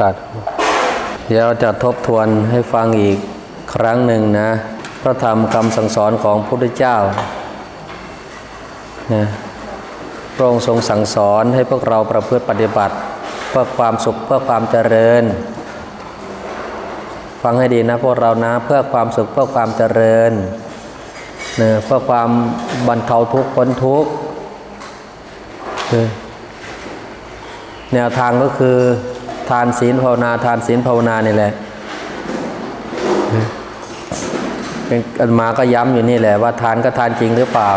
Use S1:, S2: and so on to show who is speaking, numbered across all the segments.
S1: กัด เดี๋ยวจะทบทวนให้ฟังอีกครั้งหนึ่งนะ พระธรรมคำสั่งสอนของพระพุทธเจ้านะพระองค์ทรงสั่งสอนให้พวกเราประพฤติปฏิบัติ เพื่อความสุขเพื่อความเจริญ ฟังให้ดีนะพวกเรานะเพื่อความสุขเพื่อความเจริญนะเพื่อความบรรเทาทุกข์พ้นทุกข์แนวทางก็คือ ทานศีลภาวนา ทานศีลภาวนานี่แหละเป็นอันมาก็ย้ำอยู่นี่แหละว่าทานก็ทานจริงหรือเปล่า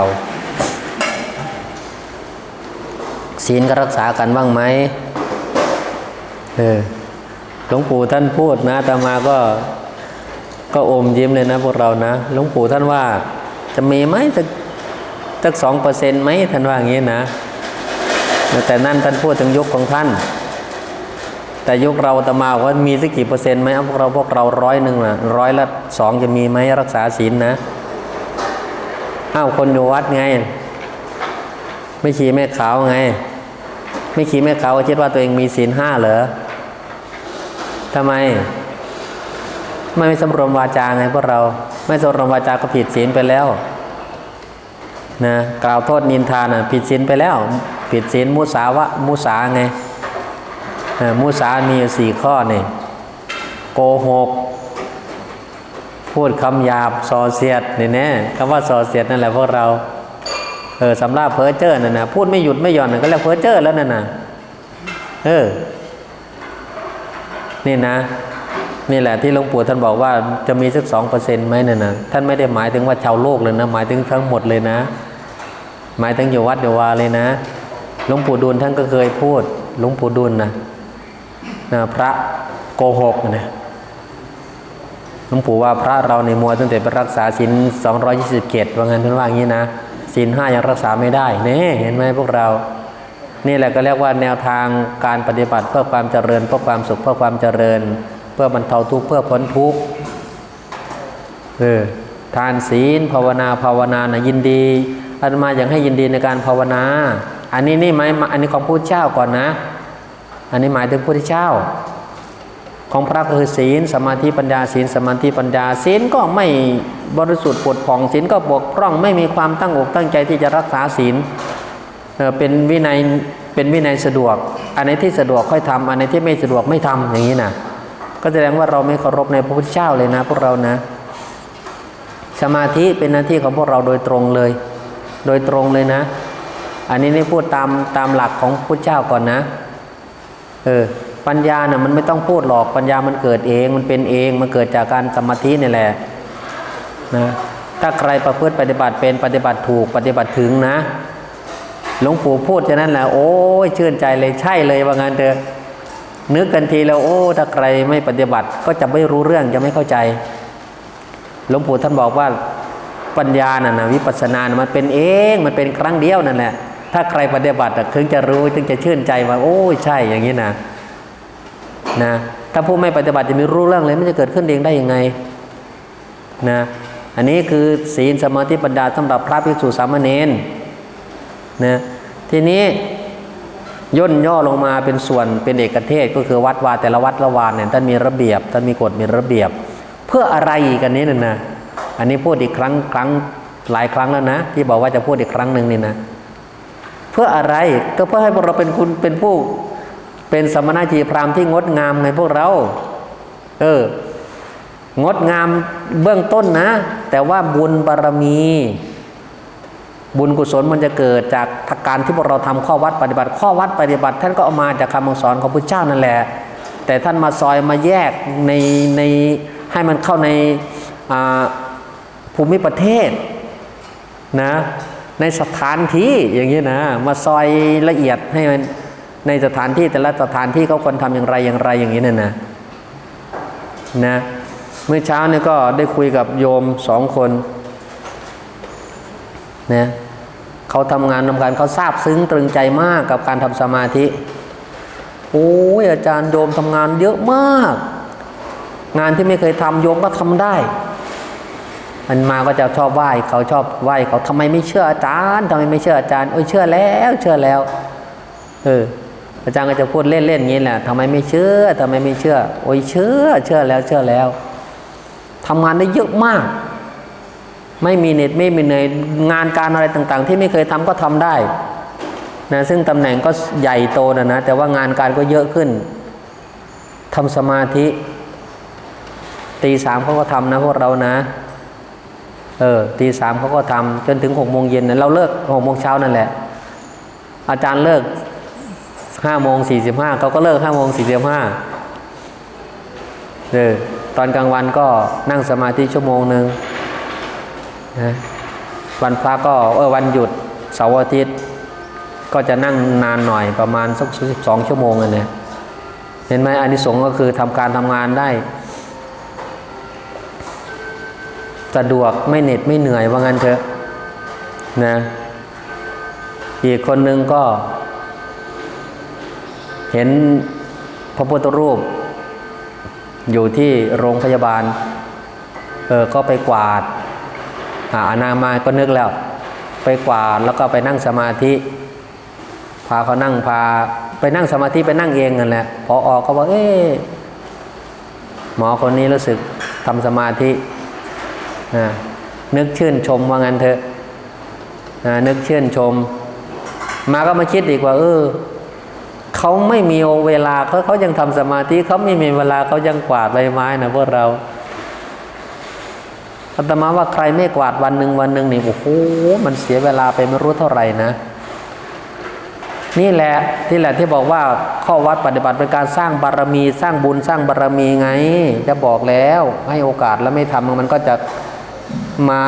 S1: ศีลก็รักษากันบ้างไหมเออหลวงปู่ท่านพูดนะอาตมาก็ก็อมยิ้มเลยนะพวกเรานะหลวงปู่ท่านว่า จะมีไหมสักสักสองเปอร์เซ็นต์ไหมท่านว่าอย่างนี้นะแต่นั่นท่านพูดถึงยุคของท่าน แต่ยุคเราตมาว่ามีสักกี่เปอร์เซ็นต์ไหมพวกเราพวกเราร้อยหนึ่งนะร้อยละสองจะมีไหมรักษาศีลนะอ้าวคนอยู่วัดไง ไม่ขี่แม่ขาวไง ไม่ขี่แม่ขาวคิดว่าตัวเองมีศีลห้าเหรอทำไม ไม่ไม่สำรวมวาจาไงพวกเรา ไม่สำรวมวาจาก็ผิดศีลไปแล้วนะกล่าวโทษนินทานะผิดศีลไปแล้ว ผิดศีลมุสาวะมุสาไง มุสามีสี่ข้อนี่โกหก พูดคำหยาบส่อเสียดนี่แน่คำว่าส่อเสียดนั่นแหละพวกเราเออสำราบเพ้อเจ้อนั่นนะพูดไม่หยุดไม่หย่อนนั่นก็เรียกเพ้อเจ้อแล้วนั่นนะเออนี่นะนี่แหละที่หลวงปู่ท่านบอกว่าจะมีสักสองเปอร์เซ็นต์ไหมนั่นนะท่านไม่ได้หมายถึงว่าชาวโลกเลยนะ หมายถึงทั้งหมดเลยนะ หมายถึงอยู่วัดอยู่วาเลยนะหลวงปู่ดูลท่านก็เคยพูดหลวงปู่ดูลนะ นะพระโกหกนะหลวงปู่ว่าพระเราในมัวตั้งแต่ไปรักษาศีล227 ว่างั้นท่านว่าอย่างนี้นะศีลห้ายังรักษาไม่ได้เนี่เห็นไหมพวกเรา นี่แหละก็เรียกว่าแนวทางการปฏิบัติเพื่อความเจริญเพื่อความสุขเพื่อความเจริญ เพื่อบรรเทาทุกข์เพื่อพ้นทุกข์เออทานศีลภาวนาภาวนานะยินดีอาตมาอยากให้ยินดีในการภาวนา อันนี้นี่ไหมอันนี้ของพระเจ้าก่อนนะ อันนี้หมายถึงพระพุทธเจ้า ของพระคือศีล สมาธิปัญญาศีล สมาธิปัญญาศีลก็ไม่บริสุทธิ์ผุดผ่องศีลก็บกพร่องไม่มีความตั้งอกตั้งใจที่จะรักษาศีลเออเป็นวินัยเป็นวินัยสะดวก อันไหนที่สะดวกค่อยทำอันไหนที่ไม่สะดวกไม่ทำอย่างนี้นะก็แสดงว่าเราไม่เคารพในพระพุทธเจ้าเลยนะ พวกเรานะ สมาธิเป็นหน้าที่ของพวกเราโดยตรงเลย โดยตรงเลยนะ อันนี้นี่พูดตามตามหลักของพุทธเจ้าก่อนนะ เออปัญญาน่ะมันไม่ต้องพูดหรอกปัญญามันเกิดเองมันเป็นเองมันเกิดจากการสมาธินี่แหละนะถ้าใครประพฤติปฏิบัติเป็นปฏิบัติถูกปฏิบัติถึงนะหลวงปู่พูดฉะนั้นแหละโอ้ยชื่นใจเลยใช่เลยว่างั้นเถอะนึกกันทีแล้วโอ้ ถ้าใครไม่ปฏิบัติก็จะไม่รู้เรื่องจะไม่เข้าใจหลวงปู่ท่านบอกว่าปัญญาน่ะนะวิปัสสนานะมันเป็นเองมันเป็นครั้งเดียวนั่นแหละ ถ้าใครปฏิบัติถึงจะรู้ถึงจะชื่นใจว่า โอ้ใช่อย่างนี้นะนะถ้าผู้ไม่ปฏิบัติจะไม่รู้เรื่องเลยมันจะเกิดขึ้นเองได้ยังไงนะอันนี้คือศีลสมาธิปัญญาสำหรับพระภิกษุสามเณรนะทีนี้ย่นย่อลงมาเป็นส่วนเป็นเอกเทศก็คือวัดวาแต่ละวัดละวานเนี่ยท่านมีระเบียบท่านมีกฎมีระเบียบ เพื่ออะไรกันนี้น่ะนะอันนี้พูดอีกครั้งครั้งหลายครั้งแล้วนะ ที่บอกว่าจะพูดอีกครั้งหนึ่งนี่นะ พื่ออะไรก็เพื่อให้พวกเราเป็นคุณเป็นผู้ เป็นสมณจีพรามที่งดงามไงพวกเรา เออ งดงามเบื้องต้นนะ แต่ว่าบุญบารมี บุญกุศลมันจะเกิดจากการที่พวกเราทำข้อวัดปฏิบัติ ข้อวัดปฏิบัติ ท่านก็เอามาจากคำสอนของพระเจ้านั่นแหละ แต่ท่านมาซอยมาแยกในในให้มันเข้าในภูมิประเทศนะ ในสถานที่อย่างนี้นะ มาซอยละเอียดให้มันในสถานที่แต่ละสถานที่เขาควรทำอย่างไรอย่างไรอย่างนี้นะนะนะเมื่อเช้าเนี่ยก็ได้คุยกับโยมสองคนนะเขาทำงานทำการเขาทราบซึ้งตรึงใจมากกับการทำสมาธิ โอ้ยอาจารย์โยมทำงานเยอะมาก งานที่ไม่เคยทำโยมก็ทำได้ มันมาก็จะชอบไหว้เขาชอบไหว้เขาทำไมไม่เชื่ออาจารย์ทำไมไม่เชื่ออาจารย์โอ้ยเชื่อแล้วเชื่อแล้วเอออาจารย์ก็จะพูดเล่นๆอย่างนี้แหละทำไมไม่เชื่อทำไมไม่เชื่อ โอ้ยเชื่อเชื่อแล้วเชื่อแล้วทำงานได้เยอะมาก ไม่มีเหน็ดไม่มีเหนื่อยงานการอะไรต่าง ๆ ที่ไม่เคยทำก็ทำได้นะซึ่งตำแหน่งก็ใหญ่โตนะนะแต่ว่างานการก็เยอะขึ้นทำสมาธิตีสามเขาก็ทำนะพวกเรานะ เออตีสามเขาก็ทำจนถึงหกโมงเย็นนะเราเลิกหกโมงเช้านั่นแหละ อาจารย์เลิกห้าโมงสี่สิบห้าเขาก็เลิกห้าโมงสี่สิบห้าเออตอนกลางวันก็นั่งสมาธิชั่วโมงหนึ่งนะวันพระก็เออวันหยุดเสาร์อาทิตย์ ก็จะนั่งนานหน่อยประมาณสักสิบสองชั่วโมงอันเนี่ยเห็นไหมอานิสงส์ก็คือทำการทำงานได้ สะดวกไม่เหน็ดไม่เหนื่อยว่างั้นเถอะนะอีกคนหนึ่งก็ เห็นพระพุทธรูป อยู่ที่โรงพยาบาล เออก็ไปกวาดอาอนามาก็นึกแล้ว ไปกวาดแล้วก็ไปนั่งสมาธิ พาเขานั่งพา ไปนั่งสมาธิไปนั่งเองนั่นแหละพอออกก็บอกเอ๊หมอคนนี้รู้สึกทำสมาธิ นึกชื่นชมว่างั้นเถอะนึกชื่นชม มาก็มาคิดอีกว่า เออเขาไม่มีเวลาเขาเขายังทำสมาธิเขาไม่มีเวลาเขายังกวาดใบไม้นะพวกเราอาตมาว่าใครไม่กวาดวันหนึ่งวันหนึ่งนี่โอ้โหมันเสียเวลาไปไม่รู้เท่าไหร่นะ นี่แหละที่แหละที่บอกว่าข้อวัดปฏิบัติเป็นการสร้างบารมี สร้างบุญสร้างบารมีไง จะบอกแล้วให้โอกาสแล้วไม่ทำมันก็จะ มา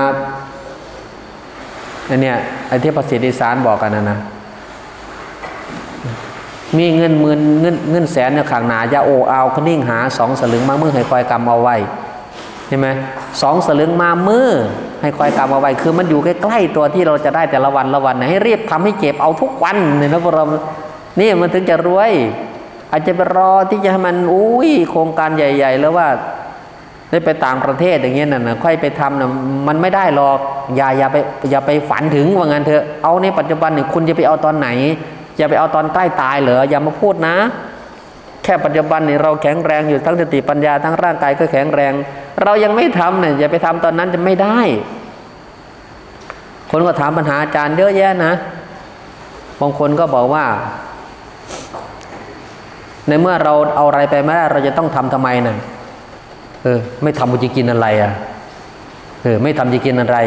S1: อันเนี้ยไอ้ที่ประสิทธิสารบอกกันนะนะ มีเงินหมื่นเงินเงินแสนเนี่ยขางหนายาโอเอาคนิ่งหาสองสลึงมาเมื่อให้คอยกำเอาไว้ใช่ไหมสองสลึงมาเมื่อให้คอยกำเอาไว้ คือมันอยู่ใกล้ๆตัวที่เราจะได้แต่ละวันละวันนะให้รีบทำให้เก็บเอาทุกวันเนี่ยนะพวกเรานี่มันถึงจะรวย อาจจะไปรอที่จะให้มันอุ้ยโครงการใหญ่ ๆ แล้วว่า ได้ไปต่างประเทศอย่างเงี้ยน่ะค่อยไปทำนะมันไม่ได้หรอกอย่าอย่าไปอย่าไปฝันถึงว่างั้นเถอะเอาในปัจจุบันเนี่ยคุณจะไปเอาตอนไหนอย่าไปเอาตอนใกล้ตายเหรออย่ามาพูดนะ แค่ปัจจุบันนี่เราแข็งแรงอยู่ทั้งสติปัญญาทั้งร่างกายก็แข็งแรง เรายังไม่ทำเนี่ยอย่าไปทำตอนนั้นจะไม่ได้ คนก็ถามปัญหาอาจารย์เยอะแยะนะบางคนก็บอกว่า ในเมื่อเราเอาอะไรไปไม่ได้เราจะต้องทำทำไมน่ะ เออ ไม่ทำมันจะกินอะไรอะเออ ไม่ทำจะกินอะไร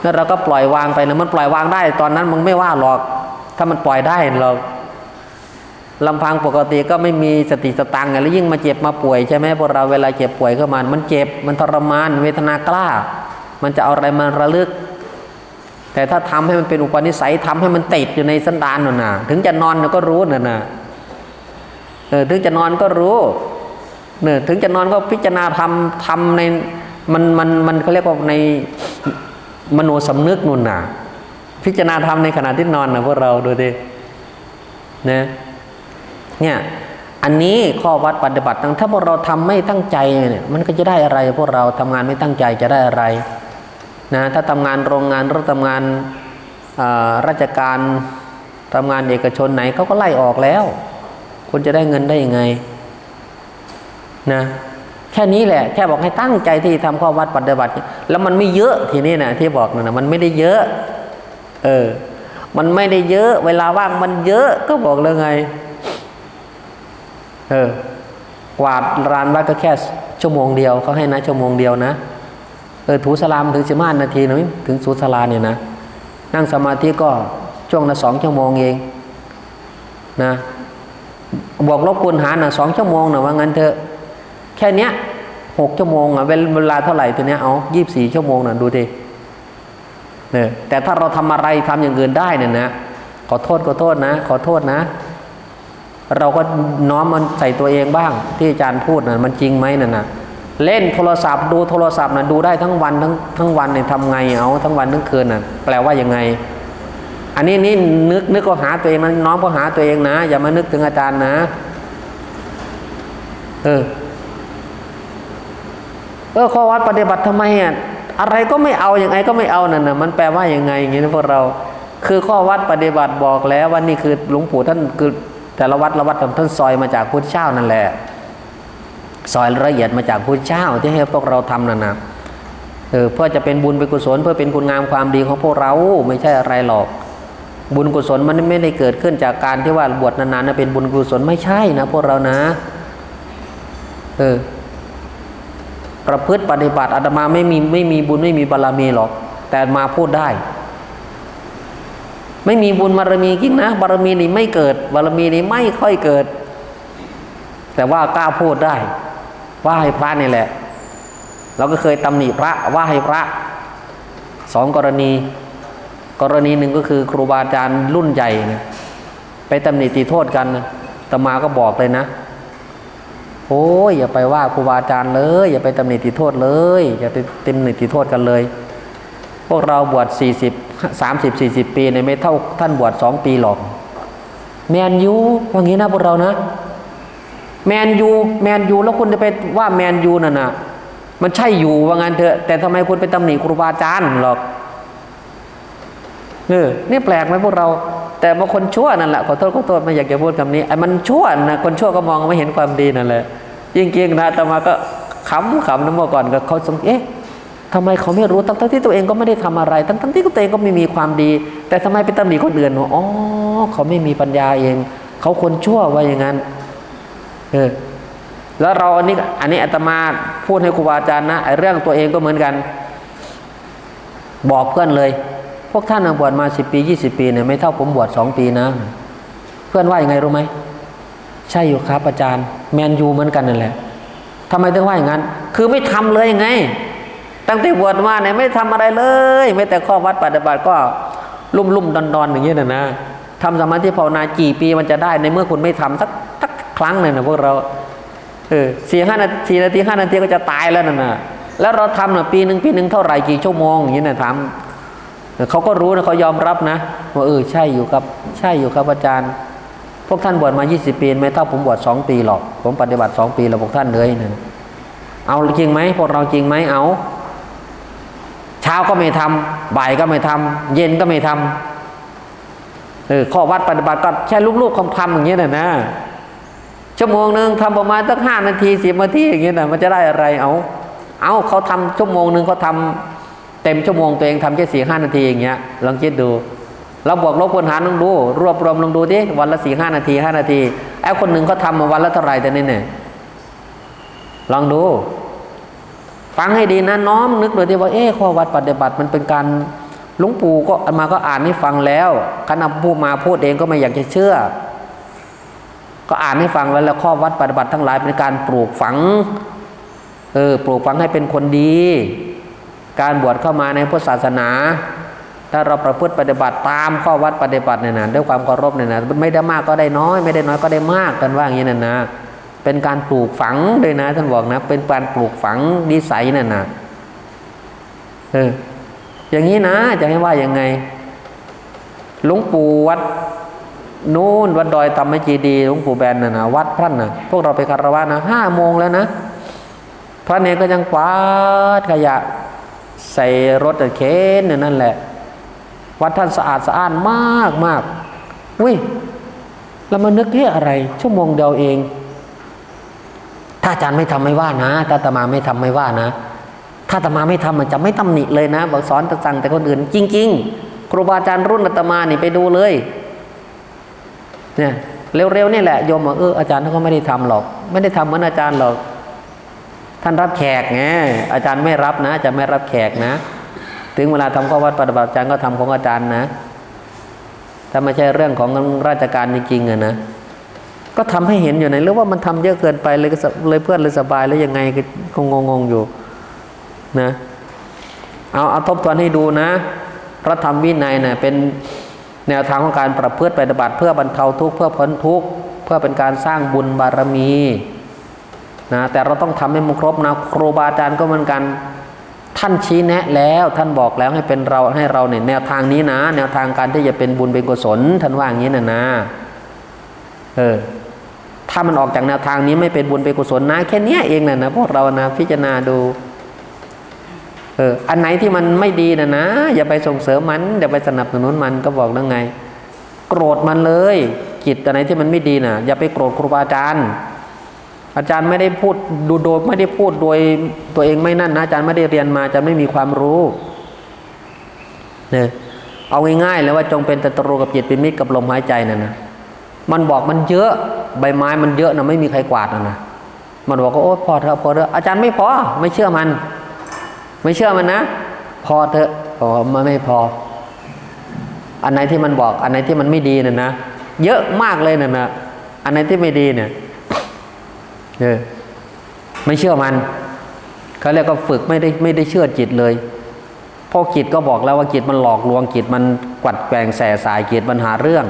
S1: แล้วเราก็ปล่อยวางไปนะมันปล่อยวางได้ ตอนนั้นมึงไม่ว่าหรอก ถ้ามันปล่อยได้เราลำพังปกติก็ไม่มีสติสตังไงแล้วยิ่งมาเจ็บมาป่วยใช่ไหมพวกเราเวลาเจ็บป่วยเข้ามามันเจ็บมันทรมาน เวทนากล้า มันจะเอาอะไรมาระลึก แต่ถ้าทำให้มันเป็นอุปนิสัยทำให้มันติดอยู่ในสันดานน่ะนะถึงจะนอนก็รู้น่ะนะเออถึงจะนอนก็รู้ เนี่ยถึงจะนอนก็พิจารณาทำทำในมันมันมันเขาเรียกว่าในมโนสำนึกนู่นน่ะ พิจารณาทำในขณะที่นอนนะพวกเราดูดินะเนี่ยอันนี้ข้อวัดปฏิบัติถ้าพวกเราทำไม่ตั้งใจเนี่ยมันก็จะได้อะไร พวกเราทำงานไม่ตั้งใจจะได้อะไรนะถ้าทำงานโรงงานหรือทำงานราชการทำงานเอกชนไหนเขาก็ไล่ออกแล้ว คุณจะได้เงินได้ยังไง นะแค่นี้แหละแค่บอกให้ตั้งใจที่ทำข้อวัดปฏิบัติ แล้วมันไม่เยอะทีนี้นะที่บอกนะนะมันไม่ได้เยอะ เออ มันไม่ได้เยอะ เวลาว่างมันเยอะก็บอกเลยไง เออกวาดรานวัดก็แค่ชั่วโมงเดียวเขาให้นะชั่วโมงเดียวนะเออถูสลามถึงสิบห้านาทีนะถึงสูสลาเนี่ยนะนั่งสมาธิก็ช่วงละสองชั่วโมงเองนะบอกลบคูณหารนะสองชั่วโมงนะว่างั้นเถอะ แค่เนี้ยหกชั่วโมงอะเวลาเท่าไหร่ตัวเนี้ยเอายี่บสี่ชั่วโมงน่ะดูดิเนี่ยแต่ถ้าเราทำอะไรทำอย่างอื่นได้เนี่ยนะ ขอโทษขอโทษนะ ขอโทษนะ เราก็น้อมมันใส่ตัวเองบ้าง ที่อาจารย์พูดนะมันจริงไหมนั่นนะเล่นโทรศัพท์ดูโทรศัพท์นะดูได้ทั้งวันทั้งทั้งวันเนี่ยทำไงเอาทั้งวันทั้งคืนน่ะแปลว่ายังไง อันนี้นี่นึกนึกก็หาตัวเองนะน้อมก็หาตัวเองนะ อย่ามานึกถึงอาจารย์นะ เออ ออข้อวัดปฏิบัติทำไมอะอะไรก็ไม่เอาอย่างไงก็ไม่เอานั่นนะมันแปลว่าอย่างไงอย่างนี้นะพวกเรา คือข้อวัดปฏิบัติบอกแล้วว่านี่คือหลวงปู่ท่านคือแต่ละวัดละวัดท่านซอยมาจากพุทธเจ้านั่นแหละซอยละเอียดมาจากพุทธเจ้าที่ให้พวกเราทำนั่นนะเออเพื่อจะเป็นบุญเป็นกุศล เพื่อเป็นคุณงามความดีของพวกเราไม่ใช่อะไรหรอก บุญกุศลมันไม่ได้เกิดขึ้นจากการที่ว่าบวชนานๆนะเป็นบุญกุศลไม่ใช่นะพวกเรานะ เออ ประพฤติปฏิบัติอาตมาไม่มีไม่มีบุญไม่มีบารมีหรอก แต่มาพูดได้ ไม่มีบุญบารมีจริงนะบารมีนี่ไม่เกิด บารมีนี่ไม่ค่อยเกิด แต่ว่ากล้าพูดได้ ว่าให้พระนี่แหละ เราก็เคยตำหนิพระว่าให้พระสองกรณี กรณีหนึ่งก็คือครูบาอาจารย์รุ่นใหญ่นะไปตำหนิตีโทษกันนะตมาก็บอกเลยนะ โอ้ยอย่าไปว่าครูบาอาจารย์เลย อย่าไปตำหนิติโทษเลย อย่าไปตำหนิติโทษกันเลย พวกเราบวช40 30 40 ปีเนี่ยไม่เท่าท่านบวช2ปีหรอก แมนยูว่างี้นะพวกเรานะ แมนยูแมนยูแล้วคุณจะไปว่าแมนยูนั่นน่ะมันใช่อยู่ว่างั้นเถอะแต่ทำไมคุณไปตำหนิครูบาอาจารย์หรอก เออนี่แปลกไหมพวกเรา แต่บางคนชั่วนั่นแหละขอโทษขอโทษไม่อยากจะพูดคำนี้ไอ้มันชั่วนะคนชั่วก็มองไม่เห็นความดีนั่นแหละจริงๆนะแต่มาก็ขำขำนะเมื่อก่อนก็เขาสงเอ๊ะทำไมเขาไม่รู้ทั้งที่ตัวเองก็ไม่ได้ทำอะไร ทั้งที่ตัวเองก็ไม่มีความดี แต่ทำไมไปตำหนิคนอื่นว่าอ๋อเขาไม่มีปัญญาเอง เขาคนชั่วว่าอย่างนั้นเออแล้วเราอันนี้อันนี้อาตมาพูดให้ครูบาอาจารย์นะไอ้เรื่องตัวเองก็เหมือนกัน บอกเพื่อนเลย พวกท่านบวชมาสิบปียี่สิบปีเนี่ยไม่เท่าผมบวชสองปีนะ เพื่อนว่าอย่างไงรู้ไหมใช่อยู่ครับอาจารย์ แมนยูเหมือนกันนั่นแหละทำไมถึงว่าอย่างนั้น คือไม่ทำเลยไง ตั้งแต่บวชมาเนี่ยไม่ทำอะไรเลย ไม่แต่ข้อวัดปฏิบัติก็ลุ่มลุ่มดอนดอนๆอย่างนี้นะนะทำสมาธิภาวนากี่ปีมันจะได้ในเมื่อคุณไม่ทำสักสักครั้งเลยนะพวกเราเออสี่ห้านาทีนาทีห้านาทีก็จะตายแล้วนั่ะแล้วเราทำน่ะปีหนึ่งปีหนึ่งเท่าไหร่กี่ชั่วโมงอย่างนี้นะถาม เขาก็รู้นะเขายอมรับนะว่าเออใช่อยู่ครับ ใช่อยู่ครับอาจารย์ พวกท่านบวชมา 20 ปีไม่เท่าผมบวช2ปีหรอก ผมปฏิบัติ2ปีแล้วพวกท่านเลยนั่นเอาจริงไหมพวกเราจริงไหมเอา เช้าก็ไม่ทำบ่ายก็ไม่ทำเย็นก็ไม่ทำเออข้อวัดปฏิบัติก็แค่ลูกๆคำทำอย่างนี้ยนะนะชั่วโมงหนึ่งทำประมาณสักห้านาทีสิบนาทีอย่างเงี้ยนะมันจะได้อะไรเอา เอาเขาทำชั่วโมงหนึ่งเขาทำ เต็มชั่วโมงตัวเองทำแค่สี่ห้านาทีอย่างเงี้ยลองคิดดูเราบวกลบคูณหารลองดู รวบรวมลองดูดิวันละสี่ห้านาทีห้านาทีไอ้คนหนึ่งเขาทำมาวันละเท่าไหร่แต่นี่เนี่ยลองดู ฟังให้ดีนะน้อมนึกดูดิว่าเอ๊ข้อวัดปฏิบัติมันเป็นการหลวงปู่ก็อาตมาก็อ่านให้ฟังแล้วคณะผู้มาพูดเองก็ไม่อยากจะเชื่อ ก็อ่านให้ฟังแล้วแล้วข้อวัดปฏิบัติทั้งหลายเป็นการปลูกฝังเออปลูกฝังให้เป็นคนดี การบวชเข้ามาในพุทธศาสนา ถ้าเราประพฤติปฏิบัติตามข้อวัดปฏิบัติเนี่ยนะด้วยความเคารพเนี่ยนะไม่ได้มากก็ได้น้อย ไม่ได้น้อยก็ได้มากกันว่าอย่างนี้นะนะ เป็นการปลูกฝังด้วยนะท่านบอกนะ เป็นการปลูกฝังนิสัยนั่นนะเอออย่างนี้นะจะให้ว่ายังไงหลวงปู่วัดนู่นวัดดอยตำมจีดีหลวงปู่แบนน่ะนะวัดท่านน่ะพวกเราไปคารวะนะห้าโมงแล้วนะพระเนรก็ยังกวาดขยะ ใส่รถเข็นเนี่ยนั่นแหละ วัดท่านสะอาดสะอ้านมากมากอุ้ยเรามานึกเฮ้อะไร ชั่วโมงเดียวเอง ถ้าอาจารย์ไม่ทำไม่ว่านะ ถ้าตมาไม่ทำไม่ว่านะ ถ้าตมาไม่ทำมันจะไม่ตำหนิเลยนะบอกสอนแต่สั่งแต่คนอื่นจริง ๆ ครูบาอาจารย์รุ่นอาตมานี่ไปดูเลย เนี่ยเร็วๆนี่แหละโยมบอกเอออาจารย์ท่านก็ไม่ได้ทำหรอก ไม่ได้ทำเหมือนอาจารย์หรอก ท่านรับแขกไงอาจารย์ไม่รับนะอาจารย์ไม่รับแขกนะ ถึงเวลาทำข้อวัดปฏิบัติอาจารย์ก็ทำของอาจารย์นะถ้าไม่ใช่เรื่องของราชการจริงๆอะนะก็ทำให้เห็นอยู่ในหรือว่ามันทำเยอะเกินไปเลยก็เลยเพื่อนเลยสบายแล้วยังไงก็งงงๆอยู่นะเอาเอาทบทวนให้ดูนะพระธรรมวินัยเนะ่ยเป็นแนวทางของการประพฤติปฏิบัติเพื่อบรรเทาทุกข์เพื่อพ้นทุกข์เพื่อเป็นการสร้างบุญบารมี นะแต่เราต้องทำให้มันครบนะครูบาอาจารย์ก็เหมือนกัน ท่านชี้แนะแล้วท่านบอกแล้วให้เป็นเราให้เราเนี่ยแนวทางนี้นะ แนวทางการที่จะเป็นบุญเป็นกุศลท่านว่าอย่างนี้นะนะเออถ้ามันออกจากแนวทางนี้ไม่เป็นบุญเป็นกุศลนะแค่นี้เองนะนะพวกเรานะพิจารณาดูเอออันไหนที่มันไม่ดีนะนะอย่าไปส่งเสริมมันอย่าไปสนับสนุนมันก็บอกแล้วไง โกรธมันเลยจิตอันไหนที่มันไม่ดีน่ะ อย่าไปโกรธครูบาอาจารย์ อาจารย์ไม่ได้พูดดูโดยไม่ได้พูดโดยตัวเองไม่นั่นนะอาจารย์ไม่ได้เรียนมาอาจารย์ไม่มีความรู้เนี่ยเอาง่ายๆเลยว่าจงเป็นตตรูกับจิตเป็นมิตรกับลมหายใจนั่นนะมันบอกมันเยอะใบไม้มันเยอะนะไม่มีใครกวาดนะนะมันบอกว่าโอ้พอเถอะพอเถอะอาจารย์ไม่พอไม่เชื่อมัน ไม่เชื่อมันนะ พอเถอะพอมันไม่พอ อันไหนที่มันบอก อันไหนที่มันไม่ดีน่ะนะเยอะมากเลยน่ะนะอันไหนที่ไม่ดีเนี่ย เออไม่เชื่อมันเขาเรียกว่าฝึกไม่ได้ไม่ได้เชื่อจิตเลยพราะจิตก็บอกแล้วว่าจิตมันหลอกลวงจิตมันกวัดแกงแส่สายจิตมันหาเรื่อง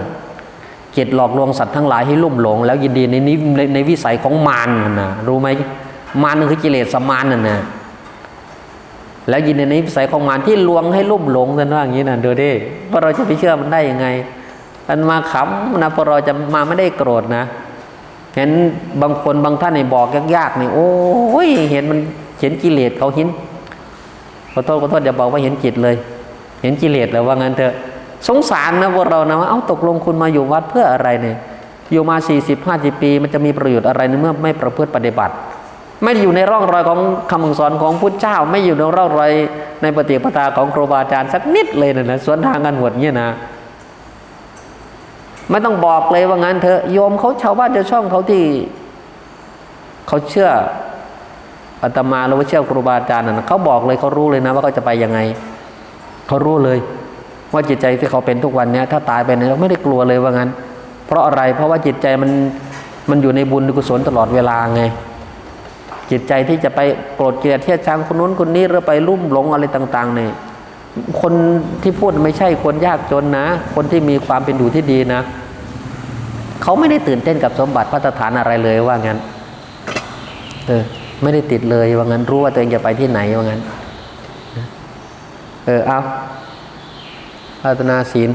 S1: จิตหลอกลวงสัตว์ทั้งหลายให้ลุ่มหลง แล้วยินดีในนี้ในในวิสัยของมารนั่นนะรู้ไหมมารนั่นคือกิเลสสมานนั่นนะแล้วยินดีในวิสัยของมารที่ลวงให้ลุ่มหลงกันว่าอย่างนี้นะดูดิว่าเราจะไปเชื่อมันได้ยังไงมันมาขำนะพอเราจะมาไม่ได้โกรธนะ เห็นบางคนบางท่านในบอกยากๆเนี่ยโอ้ยเห็นมันเห็นกิเลสเขาเห็นขอโทษขอโทษอย่าบอกว่าเห็นจิตเลย เห็นกิเลสแล้วว่างั้นเถอะสงสารนะพวกเรานะว่าเอ้าตกลงคุณมาอยู่วัดเพื่ออะไรเนี่ยอยู่มา 40 50 ปี มันจะมีประโยชน์อะไรในเมื่อไม่ประพฤติปฏิบัติ ไม่อยู่ในร่องรอยของคำสอนของพุทธเจ้า ไม่อยู่ในร่องรอยในปฏิปทาของครูบาอาจารย์สักนิดเลยนะนะสวนทางกันหมดเนี่ยนะ ไม่ต้องบอกเลยว่างั้นเถอะโยมเขาชาวบ้านชาวช่องเขาที่เขาเชื่ออาตมาหรือว่าเชื่อครูบาอาจารย์นะเขาบอกเลยเขารู้เลยนะว่าเขาจะไปยังไงเขารู้เลย ว่าจิตใจที่เขาเป็นทุกวันเนี้ยถ้าตายไปเนี่ยเราไม่ได้กลัวเลยว่างั้น เพราะอะไรเพราะว่าจิตใจมันมันอยู่ในบุญกุศลตลอดเวลาไง จิตใจที่จะไปโกรธเกลียดเทียดชังคนนู้นคนนี้หรือไปลุ่มหลงอะไรต่าง ๆ เนี่ยคนที่พูดไม่ใช่คนยากจนนะ คนที่มีความเป็นอยู่ที่ดีนะ เขาไม่ได้ตื่นเต้นกับสมบัติพัฒฐานอะไรเลยว่างั้นเออไม่ได้ติดเลยว่างั้นรู้ว่าตัวเองจะไปที่ไหนว่างั้น เออเอาพัฒนาศีล